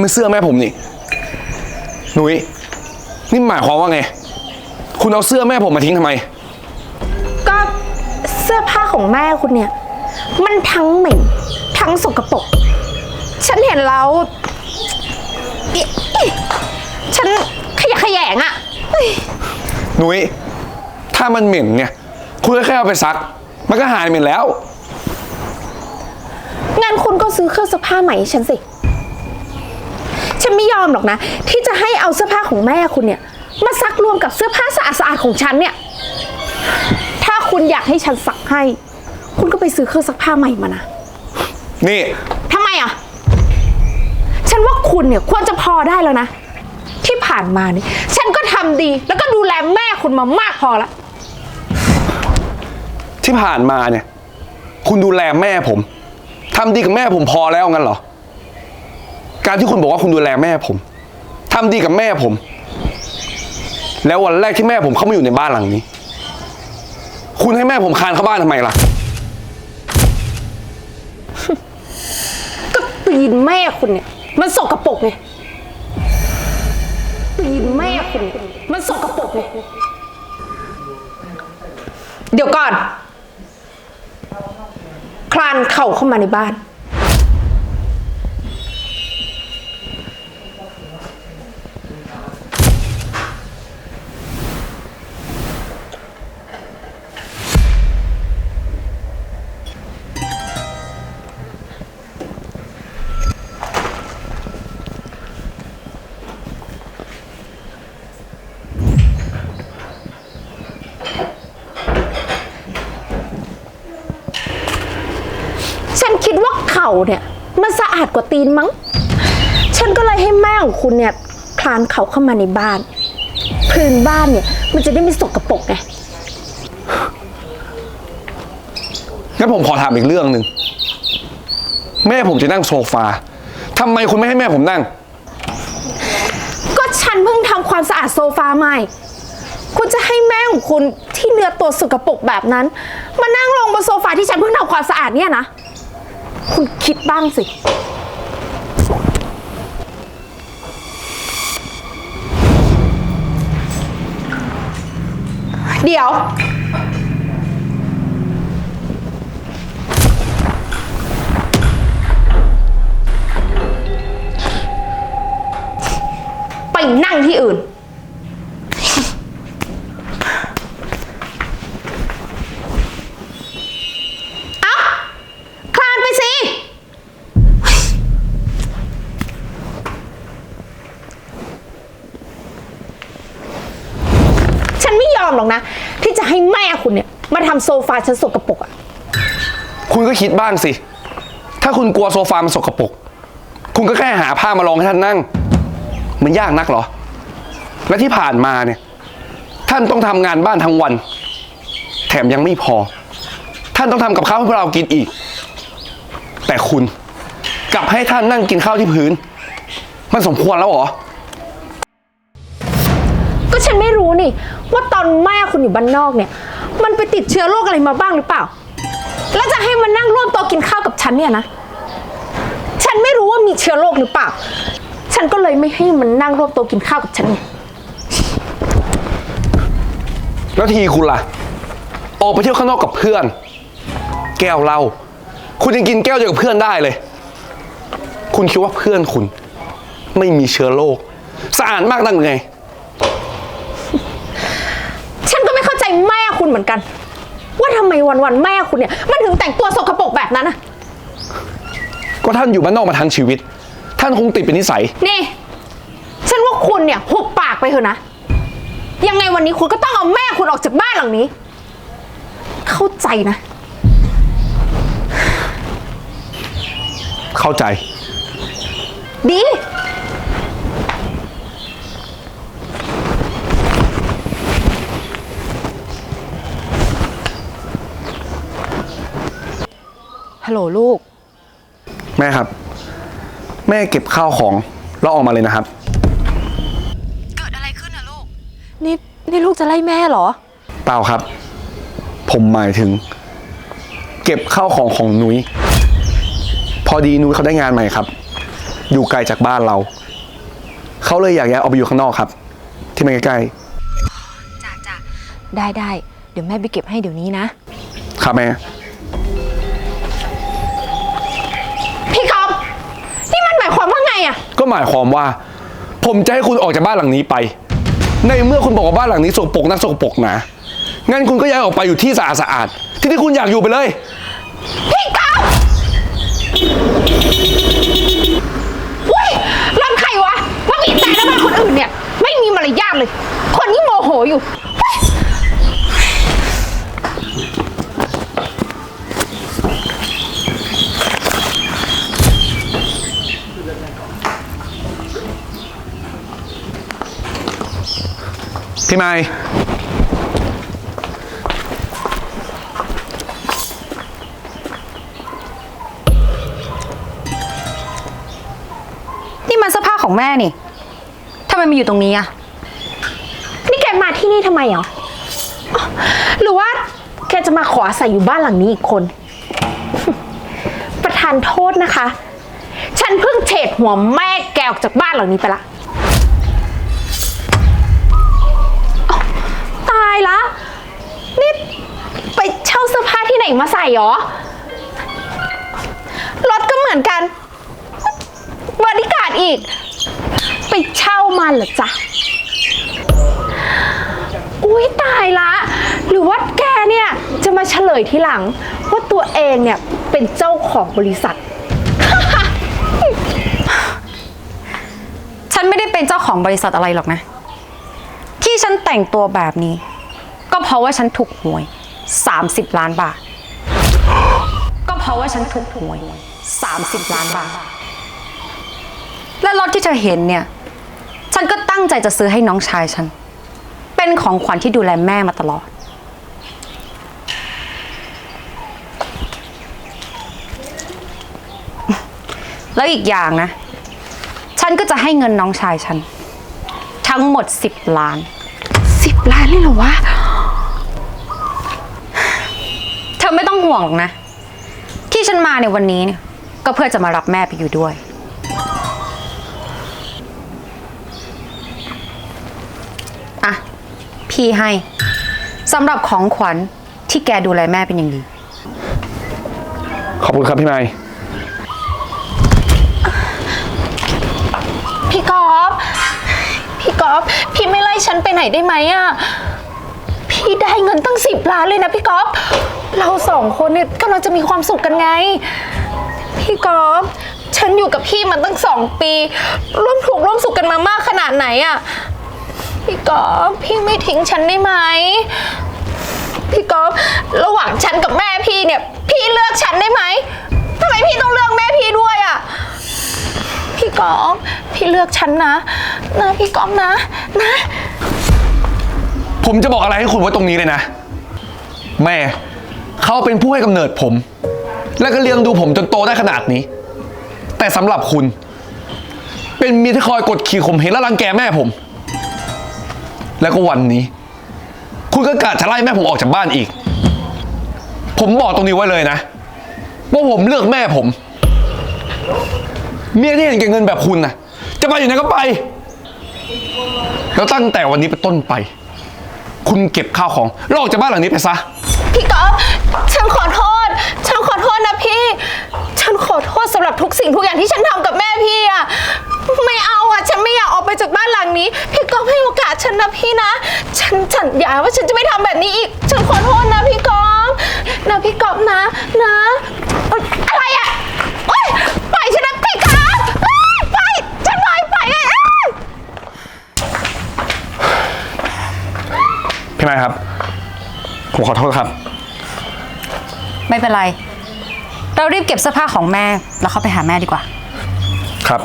นี่มันเสื้อแม่ผมนี่หนุยนี่หมายความว่าไง คุณเอาเสื้อแม่ผมมาทิ้งทำไม ก็เสื้อผ้าของแม่คุณเนี่ย มันทั้งเหม็นทั้งสกปรกฉันเห็นแล้วอิอิฉันขยะแขยงอะเฮ้ยหนุยถ้ามันเหม็นเนี่ยคุณก็แค่เอาไปซัก มันก็หายเหม็นแล้ว งั้นคุณก็ซื้อเครื่องซักผ้าใหม่ให้ฉันสิ ฉันไม่ยอมหรอกนะ ที่จะให้เอาเสื้อผ้าของแม่คุณเนี่ย มาซักรวมกับเสื้อผ้าสะอาดๆของฉันเนี่ย ถ้าคุณอยากให้ฉันซักให้ คุณก็ไปซื้อเครื่องซักผ้าใหม่มานะนี่ ทำไมอะ ฉันว่าคุณเนี่ยควรจะพอได้แล้วนะ ที่ผ่านมานี่ฉันก็ทำดี แล้วก็ดูแลแม่คุณมามากพอละ ที่ผ่านมาเนี่ย คุณดูแลแม่ผมทำดีกับแม่ผมพอแล้วงั้นเหรอ การที่คุณบอกว่าคุณดูแลแม่ผมทำดีกับแม่ผม แล้ววันแรกที่แม่ผมเข้ามาอยู่ในบ้านหลังนี้ คุณให้แม่ผมคานเข้าบ้านทำไมล่ะ ก็ตีนแม่คุณเนี่ย มันสกรปรกไงตีนแม่คุณเนี่ยมันสกรปรกไงเดี๋ยวก่อน คลานเข่าเข้ามาในบ้าน คิดว่าเข่าเนี่ยมันสะอาดกว่าตีนมั้ง ฉันก็เลยให้แม่ของคุณเนี่ยคลานเข่าเข้ามาในบ้าน พื้นบ้านเนี่ยมันจะได้ไม่สกปรกไง งั้นผมขอถามอีกเรื่องหนึ่ง แม่ผมจะนั่งโซฟาทำไมคุณไม่ให้แม่ผมนั่ง ก็ฉันเพิ่งทำความสะอาดโซฟาใหม่ คุณจะให้แม่ของคุณที่เนื้อตัวสกปรกแบบนั้น มานั่งลงบนโซฟาที่ฉันเพิ่งทำความสะอาดเนี่ยนะ คุณคิดบ้างสิ เดี๋ยว ไปนั่งที่อื่น เอ้า คลานไปสิ ฉันไม่ยอมหรอก นะ ที่จะให้แม่คุณเนี่ย มาทำโซฟาฉันสกปรกอะคุณก็คิดบ้างสิ ถ้าคุณกลัวโซฟามันสกปรก คุณก็แค่หาผ้ามารองให้ท่านนั่ง มันยากนักเหรอ และที่ผ่านมาเนี่ย ท่านต้องทำงานบ้านทั้งวัน แถมยังไม่พอ ท่านต้องทำกับข้าวให้พวกเรากินอีก แต่คุณกลับให้ท่านนั่งกินข้าวที่พื้น มันสมควรแล้วเหรอ ฉันไม่รู้นี่ ว่าตอนแม่คุณอยู่บ้านนอกเนี่ย มันไปติดเชื้อโรคอะไรมาบ้างหรือเปล่า แล้วจะให้มันนั่งร่วมโต๊ะกินข้าวกับฉันเนี่ยนะ ฉันไม่รู้ว่ามีเชื้อโรคหรือเปล่า ฉันก็เลยไม่ให้มันนั่งร่วมโต๊ะกินข้าวกับฉันไงแล้วทีคุณล่ะ ออกไปเที่ยวข้างนอกกับเพื่อน แก้วเหล้าคุณยังกินแก้วเดียวกับเพื่อนได้เลย คุณคิดว่าเพื่อนคุณ ไม่มีเชื้อโรคสะอาดมากนั่นไง ฉันก็ไม่เข้าใจ แม่คุณเหมือนกัน ว่าทำไมวันๆแม่คุณเนี่ย มันถึงแต่งตัวสกปรกแบบนั้นอะก็ท่านอยู่บ้านนอกมาทั้งชีวิต ท่านคงติดเป็นนิสัย นี่ ฉันว่าคุณเนี่ยหุบปากไปเถอะนะ ยังไงวันนี้คุณก็ต้องเอาแม่คุณออกจากบ้านหลังนี้ เข้าใจนะ เข้าใจ ดี ฮัลโหลลูก แม่ครับ แม่เก็บข้าวของแล้วออกมาเลยนะครับ เกิดอะไรขึ้นอะลูก นี่นี่ลูกจะไล่แม่เหรอ เปล่าครับ ผมหมายถึง เก็บข้าวของของนุ้ยพอดีนุ้ยเขาได้งานใหม่ครับ อยู่ไกลจากบ้านเรา เขาเลยอยากย้ายออกไปอยู่ข้างนอกครับ ที่มันใกล้จ้าจ้าได้ได้เดี๋ยวแม่ไปเก็บให้เดี๋ยวนี้นะๆครับแม่ ก็หมายความว่า ผมจะให้คุณออกจากบ้านหลังนี้ไป ในเมื่อคุณบอกว่าบ้านหลังนี้สกปรกนักสกปรกนางั้นคุณก็ย้ายออกไปอยู่ที่สะอาดสะอาดๆที่ที่คุณอยากอยู่ไปเลย พี่ก๊อฟอุ้ยรถใครวะมาบีบแต่หน้าบ้านคนอื่นเนี่ย ไม่มีมารยาทเลย คนนี้โมโหอยู่เฮ้ย พี่ไม้นี่มันเสื้อผ้าของแม่นี่ทำไมมาอยู่ตรงนี้อะนี่แกมาที่นี่ทำไมเหรออ๋อหรือว่าแกจะมาขออาศัยอยู่บ้านหลังนี้อีกคน ประธานโทษนะคะ ฉันเพิ่งเฉดหัวแม่แกออกจากบ้านหลังนี้ไปละ เช่าเสื้อผ้าที่ไหนมาใส่หรอ รถก็เหมือนกัน บริการดอีก ไปเช่ามาเหรอจ๊ะ อุ้ยตายละ หรือว่าแกเนี่ย จะมาเฉลยทีหลัง ว่าตัวเองเนี่ย เป็นเจ้าของบริษัท ฉันไม่ได้เป็นเจ้าของบริษัทอะไรหรอกนะ ที่ฉันแต่งตัวแบบนี้ ก็เพราะว่าฉันถูกหวย 30 ล้านบาท ก็เพราะว่าฉันถูกหวย30 ล้านบาท และรถที่เธอเห็นเนี่ย ฉันก็ตั้งใจจะซื้อให้น้องชายฉัน เป็นของขวัญที่ดูแลแม่มาตลอด แล้วอีกอย่างนะ ฉันก็จะให้เงินน้องชายฉัน ทั้งหมด 10 ล้านสิบล้านเลยเหรอวะ เธอไม่ต้อง ห่วงหรอกนะ ที่ฉันมาในวันนี้เนี่ยก็เพื่อจะมารับแม่ไปอยู่ด้วย อะ พี่ให้สำหรับของขวัญที่แกดูแลแม่เป็นอย่างดี ขอบคุณครับพี่ไม้พี่กอฟพี่กอฟพี่ไม่ไล่ฉันไปไหนได้ไหมอะพี่ได้เงินตั้งสิบล้านเลยนะพี่กอฟ เราสองคนเนี่ยกำลังจะมีความสุขกันไง พี่กอฟฉันอยู่กับพี่มาตั้งสองปี ร่วมถูกข์ร่วมสุขกันมามากขนาดไหนอะพี่กอฟพี่ไม่ทิ้งฉันได้ไหมพี่กอฟระหว่างฉันกับแม่พี่เนี่ย พี่เลือกฉันได้ไหมทำไมพี่ต้องเลือกแม่พี่ด้วยอะพี่กอฟพี่เลือกฉันนะนะพี่กอฟนะนะ ผมจะบอกอะไรให้คุณไว้ตรงนี้เลยนะ แม่ เขาเป็นผู้ให้กำเนิดผม และก็เลี้ยงดูผมจนโตได้ขนาดนี้ แต่สำหรับคุณ เป็นเมียที่คอยกดขี่ข่มเหงและรังแกแม่ผม แล้วก็วันนี้ คุณก็กะจะไล่แม่ผมออกจากบ้านอีก ผมบอกตรงนี้ไว้เลยนะ ว่าผมเลือกแม่ผม เมียที่เห็นแก่เงินแบบคุณนะจะไปอยู่ไหนก็ไป แล้วตั้งแต่วันนี้เป็นต้นไป คุณเก็บข้าวของแล้วออกจากบ้านหลังนี้ไปซะ พี่ก๊อฟฉันขอโทษ ฉันขอโทษนะพี่ ฉันขอโทษสำหรับทุกสิ่งทุกอย่างที่ฉันทำกับแม่พี่อะไม่เอาอะฉันไม่อยากออกไปจากบ้านหลังนี้ พี่ก๊อฟให้โอกาสฉันนะพี่นะ ฉันสัญญาว่าฉันจะไม่ทำแบบนี้อีก ฉันขอโทษนะพี่ก๊อฟนะพี่ก๊อฟนะ นะเอ้ยอะไรอะโอ๊ยปล่อยฉันนะพี่กอฟเอ้ยปฉันปล่อยปไงเอ้ย พี่ไม้ครับ ผมขอโทษครับ ไม่เป็นไร เรารีบเก็บเสื้อผ้าของแม่ แล้วเข้าไปหาแม่ดีกว่า ครับ